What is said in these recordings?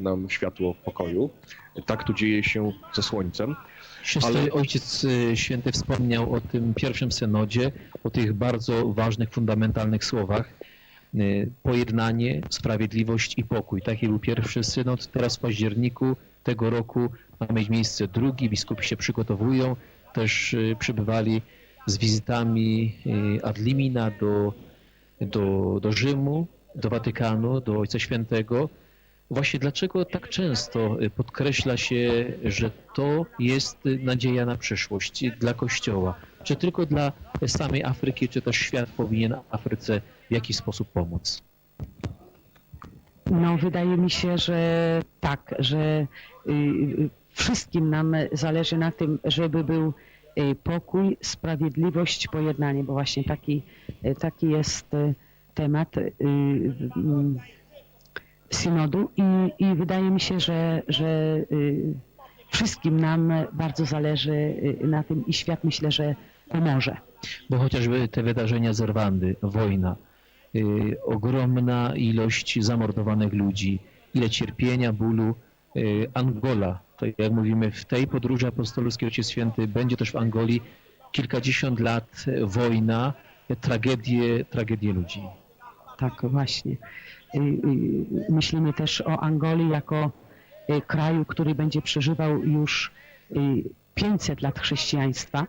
nam światło pokoju. Tak tu dzieje się ze słońcem. Ale- Ojciec y, Święty wspomniał o tym pierwszym synodzie, o tych bardzo ważnych, fundamentalnych słowach. Y, Pojednanie, sprawiedliwość i pokój. Taki był pierwszy synod. Teraz w październiku tego roku ma mieć miejsce drugi. Biskupi się przygotowują. Też y, przybywali z wizytami ad limina do, do, do Rzymu, do Watykanu, do Ojca Świętego. Właśnie dlaczego tak często y, podkreśla się, że to jest y, nadzieja na przyszłość dla Kościoła? Czy tylko dla samej Afryki, czy też świat powinien Afryce w jakiś sposób pomóc? No, wydaje mi się, że tak, że y, y, wszystkim nam zależy na tym, żeby był y, pokój, sprawiedliwość, pojednanie, bo właśnie taki, y, taki jest y, temat y, synodu i, i wydaje mi się, że, że y, wszystkim nam bardzo zależy y, na tym i świat myślę, że pomoże. Bo chociażby te wydarzenia z Rwandy, wojna, y, ogromna ilość zamordowanych ludzi, ile cierpienia, bólu, Angola, to jak mówimy, w tej podróży apostolskiej Ojciec Święty będzie też w Angolii kilkadziesiąt lat wojna, tragedie, tragedie ludzi. Tak, właśnie. Y, y, Myślimy też o Angolii jako y, kraju, który będzie przeżywał już y, 500 lat chrześcijaństwa,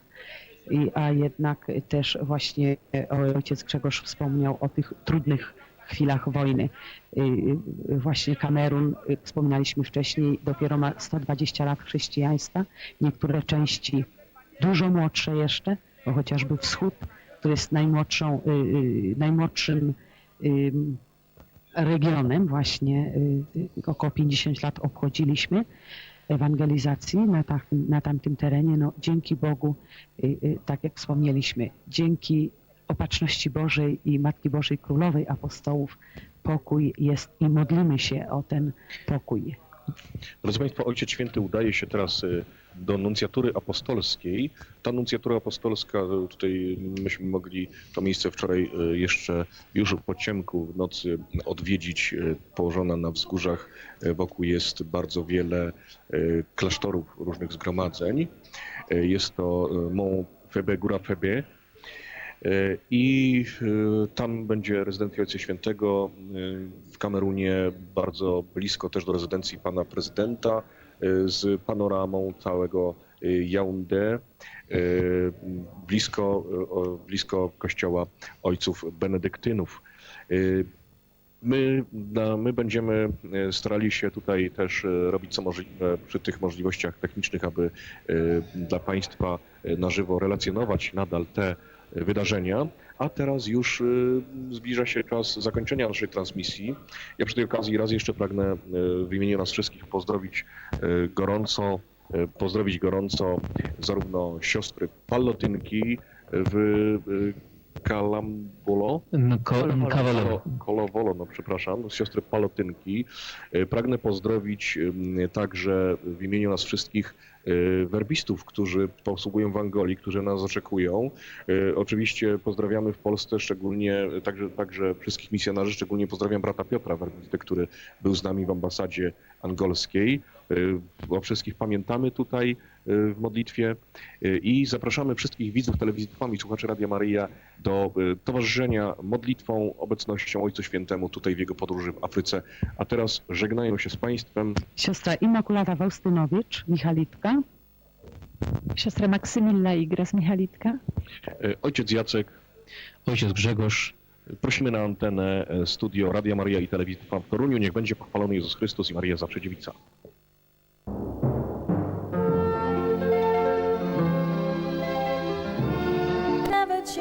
a jednak też właśnie ojciec Grzegorz wspomniał o tych trudnych chwilach wojny. Właśnie Kamerun, wspominaliśmy wcześniej, dopiero ma 120 lat chrześcijaństwa. Niektóre części dużo młodsze jeszcze, bo chociażby wschód, który jest najmłodszą, najmłodszym ym, regionem właśnie, y, y, około 50 lat obchodziliśmy ewangelizacji na, tak, na tamtym terenie. No, dzięki Bogu, y, tak jak wspomnieliśmy, dzięki opatrzności Bożej i Matki Bożej Królowej Apostołów pokój jest i modlimy się o ten pokój. Drodzy Państwo, Ojciec Święty udaje się teraz y, do nuncjatury apostolskiej. Ta nuncjatura apostolska, y, tutaj myśmy mogli to miejsce wczoraj y, jeszcze już po ciemku w nocy odwiedzić, położona na wzgórzach. Wokół jest bardzo wiele klasztorów, różnych zgromadzeń. Jest to Mont Febe, Góra Febe. Y, I y, tam będzie rezydencja Ojca Świętego y, w Kamerunie, bardzo blisko też do rezydencji pana prezydenta, z panoramą całego y, blisko, blisko kościoła ojców benedyktynów. My, na, my będziemy starali się tutaj też robić co możliwe przy tych możliwościach technicznych, aby dla Państwa na żywo relacjonować nadal te wydarzenia. A teraz już y, zbliża się czas zakończenia naszej transmisji. Ja przy tej okazji raz jeszcze pragnę y, w imieniu nas wszystkich pozdrowić y, gorąco, pozdrowić gorąco zarówno siostry Pallotynki w Kalambolo, Ko- Kawaleru. Kolowolo, no przepraszam, z siostry Palotynki. Pragnę pozdrowić także w imieniu nas wszystkich werbistów, którzy posługują w Angolii, którzy nas oczekują. E, Oczywiście pozdrawiamy w Polsce szczególnie, także, także wszystkich misjonarzy, szczególnie pozdrawiam brata Piotra werbistę, który był z nami w ambasadzie angolskiej. E, O wszystkich pamiętamy tutaj w modlitwie i zapraszamy wszystkich widzów telewizji Trwam słuchaczy Radia Maryja do towarzyszenia modlitwą, obecnością Ojcu Świętemu tutaj w jego podróży w Afryce. A teraz żegnają się z Państwem Siostra Immakulata Faustynowicz, Michalitka, Siostra Maksymilla Igres Michalitka. e, ojciec Jacek. Ojciec Grzegorz. Prosimy na antenę e, studio Radia Maryja i Telewizji w Toruniu. Niech będzie pochwalony Jezus Chrystus i Maria Zawsze Dziewica.